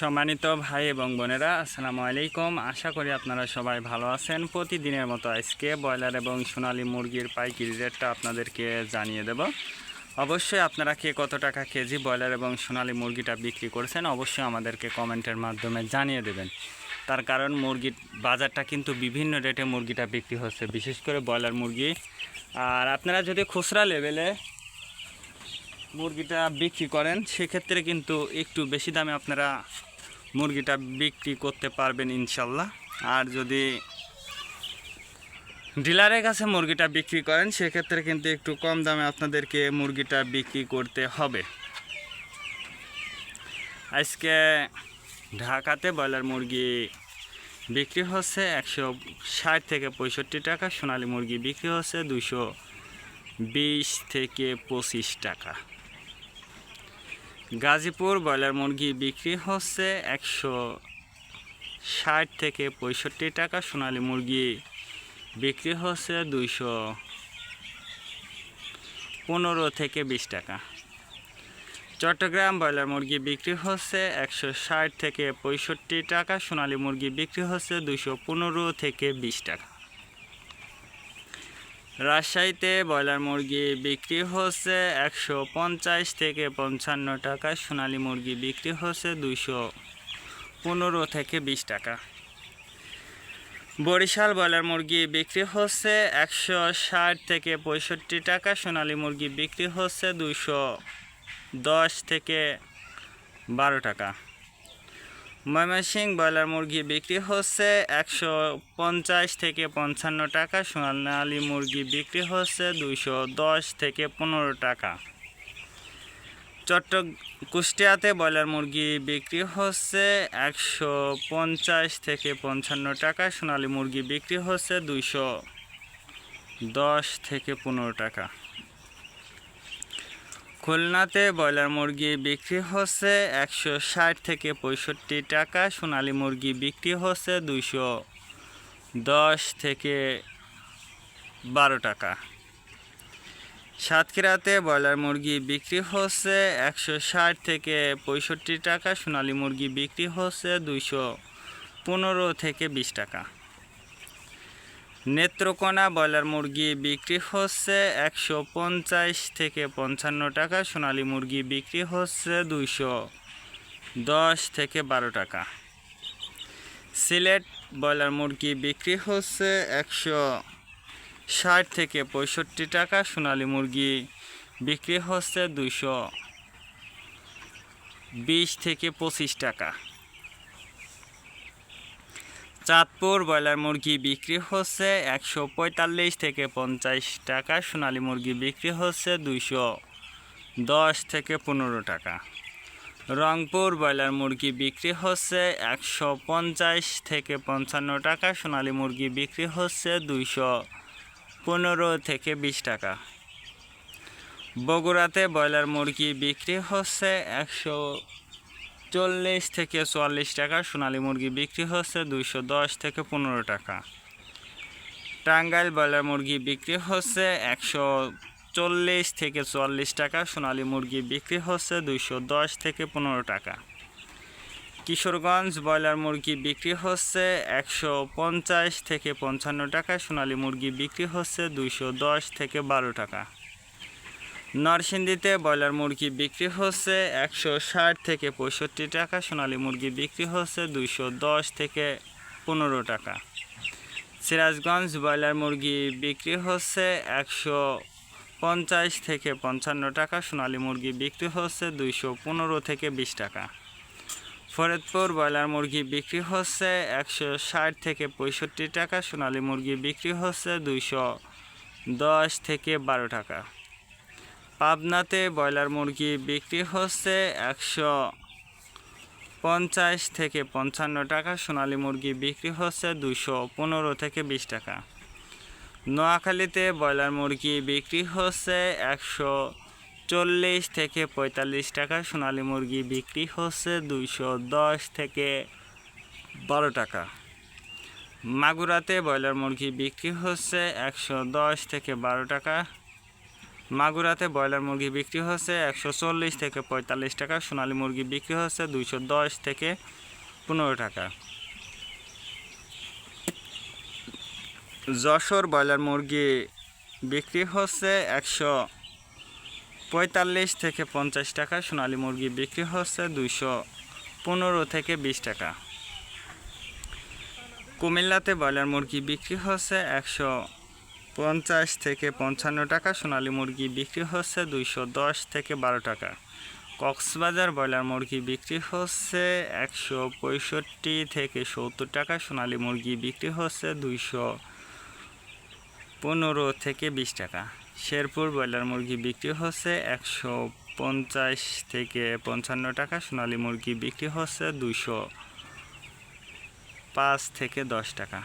সম্মানিত ভাই এবং বোনেরা, আসসালামু আলাইকুম। আশা করি আপনারা সবাই ভালো আছেন। প্রতিদিনের মতো আজকে ব্রয়লার এবং সোনালি মুরগির পাইকারি রেটটা আপনাদেরকে জানিয়ে দেব। অবশ্যই আপনারা কে কত টাকা কেজি ব্রয়লার এবং সোনালী মুরগিটা বিক্রি করছেন, অবশ্যই আমাদেরকে কমেন্টের মাধ্যমে জানিয়ে দেবেন। তার কারণ মুরগির বাজারটা কিন্তু বিভিন্ন রেটে মুরগিটা বিক্রি হচ্ছে, বিশেষ করে ব্রয়লার মুরগি। আর আপনারা যদি খুচরা লেভেলে মুরগিটা বিক্রি করেন, সেক্ষেত্রে কিন্তু একটু বেশি দামে আপনারা মুরগিটা বিক্রি করতে পারবেন ইনশাল্লাহ। আর যদি ডিলারের কাছে মুরগিটা বিক্রি করেন, সেক্ষেত্রে কিন্তু একটু কম দামে আপনাদেরকে মুরগিটা বিক্রি করতে হবে। আজকে ঢাকাতে ব্রয়লার মুরগি বিক্রি হচ্ছে একশো ষাট থেকে পঁয়ষট্টি টাকা, সোনালী মুরগি বিক্রি হচ্ছে দুশো বিশ থেকে পঁচিশ টাকা। গাজীপুর ব্রয়লার মুরগি বিক্রি হচ্ছে একশো ষাট থেকে পঁয়ষট্টি টাকা সোনালী মুরগি। বিক্রি হচ্ছে দুইশো পনেরো থেকে বিশ টাকা। চট্টগ্রাম ব্রয়লার মুরগি বিক্রি হচ্ছে একশো ষাট থেকে পঁয়ষট্টি টাকা, সোনালী মুরগি বিক্রি হচ্ছে দুশো পনেরো থেকে বিশ টাকা। রাজশাহীতে ব্রয়লার মুরগি বিক্রি হচ্ছে একশো পঞ্চাশ থেকে পঞ্চান্ন টাকা, সোনালী মুরগি বিক্রি হচ্ছে দুইশো পনেরো থেকে বিশ টাকা। বরিশাল ব্রয়লার মুরগি বিক্রি হচ্ছে একশো ষাট থেকে পঁয়ষট্টি টাকা, সোনালী মুরগি বিক্রি হচ্ছে দুইশো দশ থেকে বারো টাকা। ময়মনসিংহ ব্রয়লার মুরগি বিক্রি হচ্ছে একশো পঞ্চাশ থেকে পঞ্চান্ন টাকা, সোনালী মুরগি বিক্রি হচ্ছে দুইশো দশ থেকে পনেরো টাকা। চট্ট কুষ্টিয়াতে ব্রয়লার মুরগি বিক্রি হচ্ছে একশো পঞ্চাশ থেকে পঞ্চান্ন টাকা, সোনালী মুরগি বিক্রি হচ্ছে দুইশো দশ থেকে পনেরো টাকা। খুলনাতে ব্রয়লার মুরগি বিক্রি হচ্ছে একশো ষাট থেকে পঁয়ষট্টি টাকা, সোনালী মুরগি বিক্রি হচ্ছে দুইশো দশ থেকে বারো টাকা। সাতক্ষীরাতে ব্রয়লার মুরগি বিক্রি হচ্ছে একশো ষাট থেকে পঁয়ষট্টি টাকা, সোনালী মুরগি বিক্রি হচ্ছে দুইশো পনেরো থেকে বিশ টাকা। নেত্রকোনা ব্রয়লার মুরগি বিক্রি হচ্ছে একশো পঞ্চাশ থেকে পঞ্চান্ন টাকা, সোনালী মুরগি বিক্রি হচ্ছে দুইশো দশ থেকে বারো টাকা। সিলেট ব্রয়লার মুরগি বিক্রি হচ্ছে একশো ষাট থেকে পঁয়ষট্টি টাকা, সোনালী মুরগি বিক্রি হচ্ছে দুইশো বিশ থেকে পঁচিশ টাকা। চাঁদপুর ব্রয়লার মুরগি বিক্রি হচ্ছে একশো পঁয়তাল্লিশ থেকে পঞ্চাশ টাকা, সোনালী মুরগি বিক্রি হচ্ছে দুইশো দশ থেকে পনেরো টাকা। রংপুর ব্রয়লার মুরগি বিক্রি হচ্ছে একশো পঞ্চাশ থেকে পঞ্চান্ন টাকা, সোনালী মুরগি বিক্রি হচ্ছে দুইশো পনেরো থেকে বিশ টাকা। বগুড়াতে ব্রয়লার মুরগি বিক্রি হচ্ছে একশো চল্লিশ থেকে চুয়াল্লিশ টাকা, সোনালী মুরগি বিক্রি হচ্ছে দুইশো দশ থেকে পনেরো টাকা। টাঙ্গাইল ব্রয়লার মুরগি বিক্রি হচ্ছে একশো চল্লিশ থেকে চুয়াল্লিশ টাকা, সোনালী মুরগি বিক্রি হচ্ছে দুইশো দশ থেকে পনেরো টাকা। কিশোরগঞ্জ ব্রয়লার মুরগি বিক্রি হচ্ছে একশো পঞ্চাশ থেকে পঞ্চান্ন টাকা, সোনালী মুরগি বিক্রি হচ্ছে দুইশো দশ থেকে বারো টাকা। নরসিংদীতে ব্রয়লার মুরগি বিক্রি হচ্ছে একশো ষাট থেকে পঁয়ষট্টি টাকা, সোনালী মুরগি বিক্রি হচ্ছে দুইশো দশ থেকে পনেরো টাকা। সিরাজগঞ্জ ব্রয়লার মুরগি বিক্রি হচ্ছে একশো পঞ্চাশ থেকে পঞ্চান্ন টাকা, সোনালী মুরগি বিক্রি হচ্ছে দুইশো পনেরো থেকে বিশ টাকা। ফরিদপুর ব্রয়লার মুরগি বিক্রি হচ্ছে একশো ষাট থেকে পঁয়ষট্টি টাকা, সোনালী মুরগি বিক্রি হচ্ছে দুইশো দশ থেকে বারো টাকা। পাবনাতে ব্রয়লার মুরগি বিক্রি হচ্ছে একশো পঞ্চাশ থেকে পঞ্চান্ন টাকা, সোনালী মুরগি বিক্রি হচ্ছে দুশো পনেরো থেকে বিশ টাকা। নোয়াখালীতে ব্রয়লার মুরগি বিক্রি হচ্ছে একশো চল্লিশ থেকে পঁয়তাল্লিশ টাকা, সোনালী মুরগি বিক্রি হচ্ছে দুইশো দশ থেকে বারো টাকা। মাগুরাতে ব্রয়লার মুরগি বিক্রি হচ্ছে একশো দশ থেকে বারো টাকা মাগুরাতে ব্রয়লার মুরগি বিক্রি হচ্ছে একশো চল্লিশ থেকে পঁয়তাল্লিশ টাকা, সোনালী মুরগি বিক্রি হচ্ছে দুইশো দশ থেকে পনেরো টাকা। যশোর ব্রয়লার মুরগি বিক্রি হচ্ছে একশো পঁয়তাল্লিশ থেকে পঞ্চাশ টাকা, সোনালী মুরগি বিক্রি হচ্ছে দুইশো পনেরো থেকে বিশ টাকা। কুমিল্লাতে ব্রয়লার মুরগি বিক্রি হচ্ছে একশো পঞ্চাশ থেকে পঞ্চান্ন টাকা, সোনালী মুরগি বিক্রি হচ্ছে দুইশো দশ থেকে বারো টাকা। কক্সবাজার ব্রয়লার মুরগি বিক্রি হচ্ছে একশো পঁয়ষট্টি থেকে সত্তর টাকা, সোনালী মুরগি বিক্রি হচ্ছে দুইশো পনেরো থেকে বিশ টাকা। শেরপুর ব্রয়লার মুরগি বিক্রি হচ্ছে একশো পঞ্চাশ থেকে পঞ্চান্ন টাকা, সোনালী মুরগি বিক্রি হচ্ছে দুইশো পাঁচ থেকে দশ টাকা।